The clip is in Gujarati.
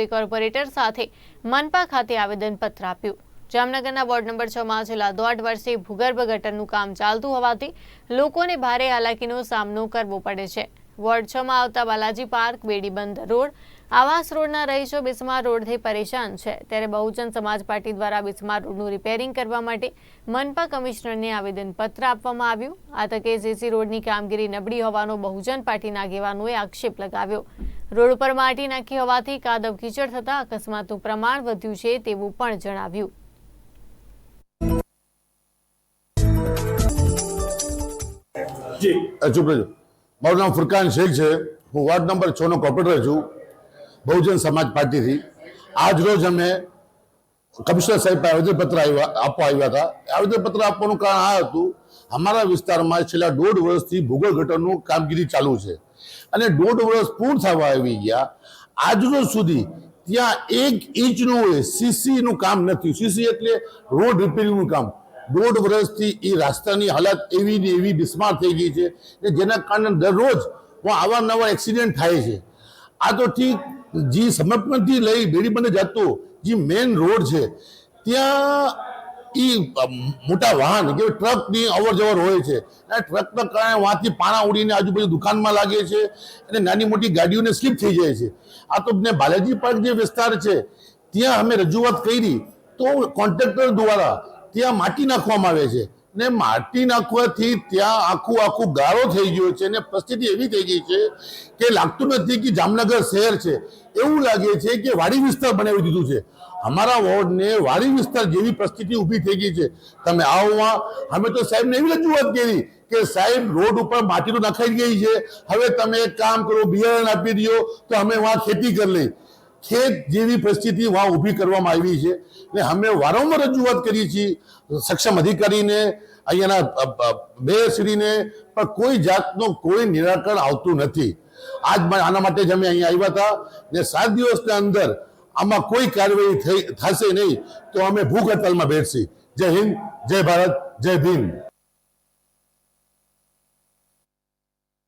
એસપી કોર્પોરેટર સાથે મનપા ખાતે આવેદનપત્ર આપ્યું. જામનગરના વોર્ડ નંબર છમાં છેલ્લા દોઢ વર્ષથી ભૂગર્ભ ગટરનું કામ ચાલતું હોવાથી લોકોને ભારે હાલાકીનો સામનો કરવો પડે છે. વોર્ડ છમાં આવતા બાલાજી પાર્ક બેડીબંધ રોડ, આવાસ રોડના રહીશો બિસ્માર રોડથી પરેશાન છે. ત્યારે બહુજન સમાજ પાર્ટી દ્વારા બિસ્માર રોડનું રિપેરિંગ કરવા માટે મનપા કમિશનરને આવેદનપત્ર આપવામાં આવ્યું. આ તકે સીસી રોડની કામગીરી નબળી હોવાનો બહુજન પાર્ટીના આગેવાનોએ આક્ષેપ લગાવ્યો. રોડ ઉપર માટી નાખી હોવાથી કાદવ કીચડ થતા અકસ્માતનું પ્રમાણ વધ્યું છે તેવું પણ જણાવ્યું. ચૂપ રહેજો. મારું નામ ફુરકાન શેખ છે. હું વોર્ડ નંબર છ નો કોર્પોરેટર છું. બહુજન સમાજ પાર્ટીથી. આજ રોજ અમે કમિશનર સાહેબ આવેદનપત્ર આવ્યા આપવા આવ્યા હતા. આવેદનપત્ર આપવાનું કારણ આ હતું અમારા વિસ્તારમાં છેલ્લા દોઢ વર્ષથી ભૂગોળ ઘટનનું કામગીરી ચાલુ છે. અને દોઢ વર્ષ પૂર્ણ થવા આવી ગયા. આજનો સુધી ત્યાં એક ઇંચનું સીસી સીસીનું કામ નથી. સીસી એટલે રોડ રિપેરિંગનું કામ. દોઢ વર્ષથી એ રાસ્તાની હાલત એવી ને એવી બિસ્માર થઈ ગઈ છે કે જેના કારણે દરરોજ હું અવારનવાર એક્સિડન્ટ થાય છે. આ તો ઠીક, જે સમર્પણથી લઈ બેડીબંધ જતો જે મેઇન રોડ છે, ત્યાં એ મોટા વાહન કે ટ્રકની અવર જવર હોય છે. અને ટ્રકના કારણે વાંથી પાણા ઉડીને આજુબાજુ દુકાનમાં લાગે છે અને નાની મોટી ગાડીઓને સ્લીપ થઈ જાય છે. આ તો ને બાલાજી પાર્ક જે વિસ્તાર છે, ત્યાં અમે રજૂઆત કરી તો કોન્ટ્રાક્ટર દ્વારા ત્યાં માટી નાખવામાં આવે છે. ને માટી નાખવાથી ત્યાં આખું આખું ગાળો થઈ ગયો છે અને પરિસ્થિતિ એવી થઈ ગઈ છે કે લાગતું નથી કે જામનગર શહેર છે. એવું લાગે છે કે વાડી વિસ્તાર બનાવી દીધું છે. અમારા વોર્ડને વાડી વિસ્તાર જેવી પરિસ્થિતિ ઊભી થઈ ગઈ છે. તમે આવવા અમે તો સાહેબને એવી રજૂઆત કરી કે સાહેબ, રોડ ઉપર માટી તો નખાઈ ગઈ છે. હવે તમે એક કામ કરો, બિયારણ આપી દો તો અમે વहाँ ખેતી કરી લઈ. ખેત જેવી પરિસ્થિતિ વहाँ ઊભી કરવામાં આવી છે. ને અમે વારંવાર રજૂઆત કરી છીએ, સક્ષમ અધિકારીને, અહીંયાના મેયરશ્રીને, પણ કોઈ જાતનું કોઈ નિરાકરણ આવતું નથી. આજ આના માટે જ અમે અહીંયા આવ્યા હતા. ને સાત દિવસના અંદર આમાં કોઈ કાર્યવાહી થઈ, થશે નહીં, તો અમે ભૂખ હડતાલમાં બેસી જય હિન્દ, જય ભારત, જય ભીમ.